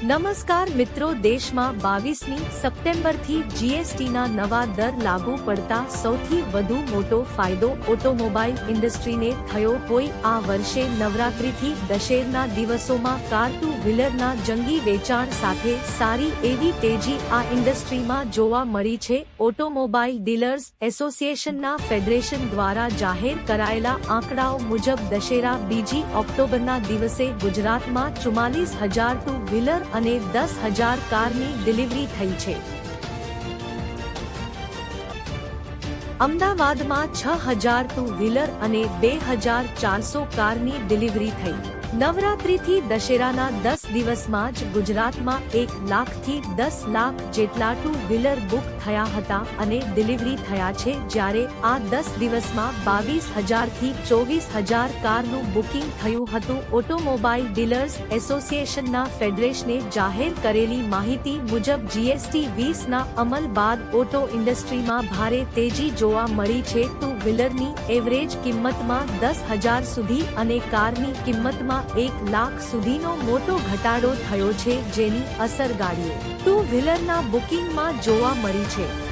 નમસ્કાર મિત્રો, દેશમાં બાવીસમી સપ્ટેમ્બરથી જીએસટીના નવા દર લાગુ પડતા સૌથી વધુ મોટો ફાયદો ઓટોમોબાઈલ ઇન્ડસ્ટ્રીને થયો. હોય આ વર્ષે નવરાત્રિથી દશેરના દિવસોમાં કાર ટુ વ્હીલરના જંગી વેચાણ સાથે સારી એવી તેજી આ ઇન્ડસ્ટ્રીમાં જોવા મળી છે. ઓટોમોબાઈલ ડીલર્સ એસોસિએશનના ફેડરેશન દ્વારા જાહેર કરાયેલા આંકડાઓ મુજબ દશેરા બીજી ઓક્ટોબરના દિવસે ગુજરાતમાં ચુમ્માલીસ હજાર ટુ વ્હીલર અને દસ હજાર કારની ડિલિવરી થઈ છે. અમદાવાદમાં છ હજાર ટુ વ્હીલર અને બે હજાર ચારસો કારની ડિલિવરી થઈ. નવરાત્રીથી દશેરાના દસ દિવસમાં જ ગુજરાતમાં એક લાખથી દસ લાખ જેટલા ટુ વ્હીલર બુક થયા હતા અને ડિલિવરી થયા છે જ્યારે આ દસ દિવસમાં બાવીસ હજારથી ચોવીસ હજાર કારનું બુકિંગ થયું હતું. ઓટોમોબાઈલ ડીલર્સ એસોસિએશનના ફેડરેશને જાહેર કરેલી માહિતી મુજબ જીએસટી વીસના અમલ બાદ ઓટો ઇન્ડસ્ટ્રીમાં ભારે તેજી જોવા મળી છે ટુ વ્હીલરની એવરેજ કિંમતમાં દસ હજાર સુધી અને કારની કિંમતમાં એક લાખ સુધીનો મોટો ઘટાડો થયો છે જેની અસર ગાડીઓ ટુ વ્હીલરના બુકિંગમાં જોવા મળી છે.